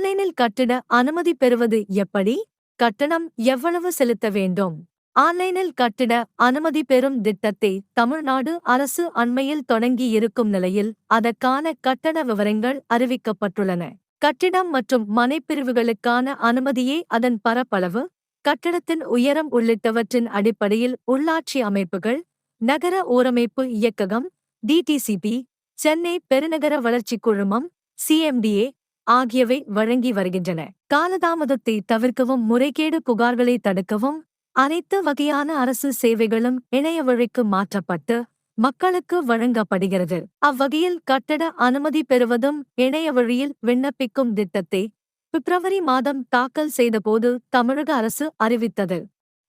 ஆன்லைனில் கட்டிட அனுமதி பெறுவது எப்படி? கட்டணம் எவ்வளவு செலுத்த வேண்டும்? ஆன்லைனில் கட்டிட அனுமதி பெறும் திட்டத்தை தமிழ்நாடு அரசு அண்மையில் தொடங்கி இருக்கும் நிலையில் அதற்கான கட்டண விவரங்கள் அறிவிக்கப்பட்டுள்ளன. கட்டிடம் மற்றும் மனைப்பிரிவுகளுக்கான அனுமதியே அதன் பரப்பளவு. கட்டடத்தின் உயரம் உள்ளிட்டவற்றின் அடிப்படையில் உள்ளாட்சி அமைப்புகள் நகர ஓரமைப்பு இயக்ககம் டிடிசிபி சென்னை பெருநகர வளர்ச்சிக் குழுமம் சிஎம்டிஏ ஆகியவை வழங்கி வருகின்றன. காலதாமதத்தை தவிர்க்கவும் முறைகேடு புகார்களை தடுக்கவும் அனைத்து வகையான அரசு சேவைகளும் இணைய வழிக்கு மாற்றப்பட்டு மக்களுக்கு வழங்கப்படுகிறது. அவ்வகையில் கட்டட அனுமதி பெறுவதும் இணைய வழியில் விண்ணப்பிக்கும் திட்டத்தை பிப்ரவரி மாதம் தாக்கல் செய்தபோது தமிழக அரசு அறிவித்தது.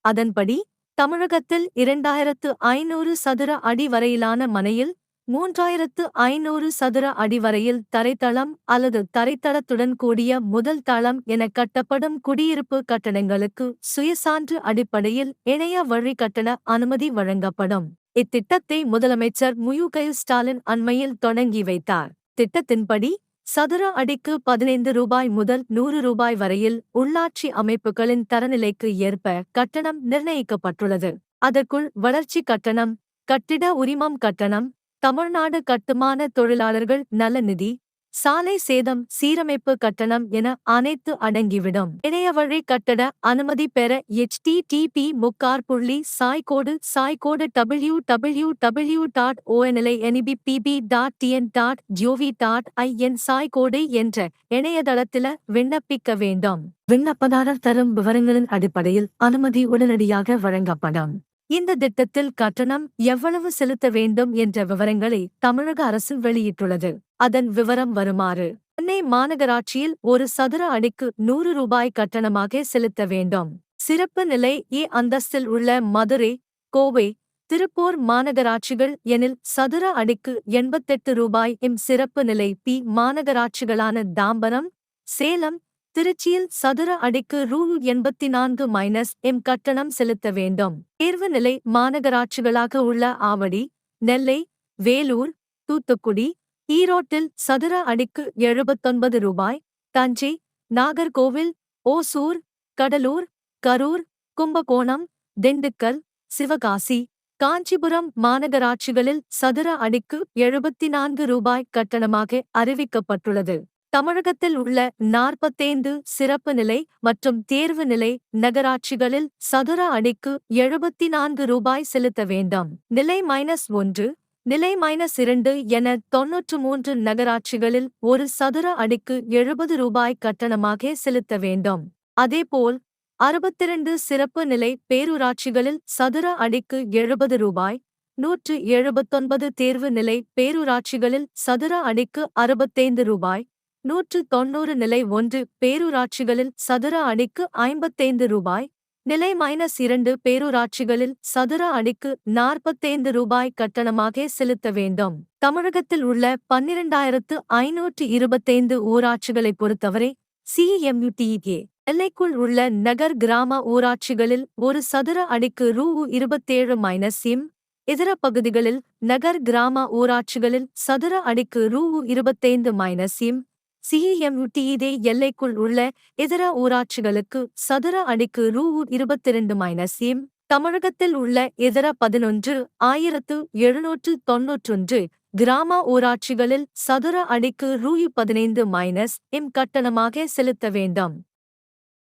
அதன்படி தமிழகத்தில் இரண்டாயிரத்து ஐநூறு சதுர அடி வரையிலான மனையில் மூன்றாயிரத்து ஐநூறு சதுர அடி வரையில் தரைத்தளம் அல்லது தரைத்தளத்துடன் கூடிய முதல் தளம் என கட்டப்படும் குடியிருப்பு கட்டணங்களுக்கு சுயசான்று அடிப்படையில் இணைய வழி கட்டண அனுமதி வழங்கப்படும். இத்திட்டத்தை முதலமைச்சர் முயுக ஸ்டாலின் அண்மையில் தொடங்கி வைத்தார். திட்டத்தின்படி சதுர அடிக்கு பதினைந்து ரூபாய் முதல் நூறு ரூபாய் வரையில் உள்ளாட்சி அமைப்புகளின் தரநிலைக்கு ஏற்ப கட்டணம் நிர்ணயிக்கப்பட்டுள்ளது. அதற்குள் வளர்ச்சி கட்டணம் கட்டிட உரிமம் கட்டணம் தமிழ்நாடு கட்டுமான தொழிலாளர்கள் நலநிதி சாலை சேதம் சீரமைப்பு கட்டணம் என அனைத்து அடங்கிவிடும். இணையவழி கட்டட அனுமதி பெற எச்டிடிபி முக்கார் புள்ளி சாய்கோடு சாய்கோடு W W W dot O N L I N E P P P dot T N dot G O V dot I N சாய்கோடு என்ற இணையதளத்தில விண்ணப்பிக்க வேண்டும். விண்ணப்பதாரர் தரும் விவரங்களின் அடிப்படையில் அனுமதி உடனடியாக வழங்கப்படும். இந்த திட்டத்தில் கட்டணம் எவ்வளவு செலுத்த வேண்டும் என்ற விவரங்களை தமிழக அரசு வெளியிட்டுள்ளது. அதன் விவரம் வருமாறு சென்னை மாநகராட்சியில் ஒரு சதுர அடிக்கு நூறு ரூபாய் கட்டணமாக செலுத்த வேண்டும். சிறப்பு நிலை ஏ அந்தஸ்தில் உள்ள மதுரை கோவை திருப்பூர் மாநகராட்சிகள் எனில் சதுர அடிக்கு எண்பத்தெட்டு ரூபாய் இம் சிறப்பு நிலை பி மாநகராட்சிகளான தாம்பரம் சேலம் திருச்சியில் சதுர அடிக்கு ரூ எண்பத்தி நான்கு மைனஸ் எம் கட்டணம் செலுத்த வேண்டும். தேர்வு நிலை மாநகராட்சிகளாக உள்ள ஆவடி நெல்லை வேலூர் தூத்துக்குடி ஈரோட்டில் சதுர அடிக்கு எழுபத்தொன்பது ரூபாய் தஞ்சை நாகர்கோவில் ஓசூர் கடலூர் கரூர் கும்பகோணம் திண்டுக்கல் சிவகாசி காஞ்சிபுரம் மாநகராட்சிகளில் சதுர அடிக்கு எழுபத்தி நான்கு ரூபாய் கட்டணமாக அறிவிக்கப்பட்டுள்ளது. தமிழகத்தில் உள்ள நாற்பத்தைந்து சிறப்பு நிலை மற்றும் தேர்வு நிலை நகராட்சிகளில் சதுர அடிக்கு எழுபத்தி நான்கு ரூபாய் செலுத்த வேண்டும். நிலை மைனஸ் ஒன்று நிலை மைனஸ் இரண்டு என தொன்னூற்று மூன்று நகராட்சிகளில் ஒரு சதுர அடிக்கு எழுபது ரூபாய் கட்டணமாக செலுத்த வேண்டும். அதேபோல் அறுபத்திரண்டு சிறப்பு நிலை பேரூராட்சிகளில் சதுர அடிக்கு எழுபது ரூபாய் நூற்று எழுபத்தொன்பது தேர்வு நிலை பேரூராட்சிகளில் சதுர அடிக்கு அறுபத்தைந்து ரூபாய் நூற்று தொன்னூறு நிலை ஒன்று பேரூராட்சிகளில் சதுர அடிக்கு ஐம்பத்தைந்து ரூபாய் நிலை மைனஸ் இரண்டு பேரூராட்சிகளில் சதுர அடிக்கு நாற்பத்தைந்து ரூபாய் கட்டணமாக செலுத்த வேண்டும். தமிழகத்தில் உள்ள பன்னிரண்டாயிரத்து ஐநூற்று இருபத்தைந்து ஊராட்சிகளை பொறுத்தவரை சிஎம்யுடிஏ எல்லைக்குள் உள்ள நகர் கிராம ஊராட்சிகளில் ஒரு சதுர அடிக்கு ரூ இருபத்தேழு மைனஸ் இம் இதர பகுதிகளில் நகர் கிராம ஊராட்சிகளில் சதுர அடிக்கு ரூ இருபத்தைந்து மைனஸ் இம் சிஎம்யுடிஇதே எல்லைக்குள் உள்ள இதர ஊராட்சிகளுக்கு சதுர அடிக்கு ரூ இருபத்திரண்டு மைனஸ் எம் தமிழகத்தில் உள்ள இதர பதினொன்று ஆயிரத்து எழுநூற்று தொன்னூற்றொன்று கிராம ஊராட்சிகளில் சதுர அடிக்கு ரூ பதினைந்து மைனஸ் எம் கட்டணமாக செலுத்த வேண்டும்.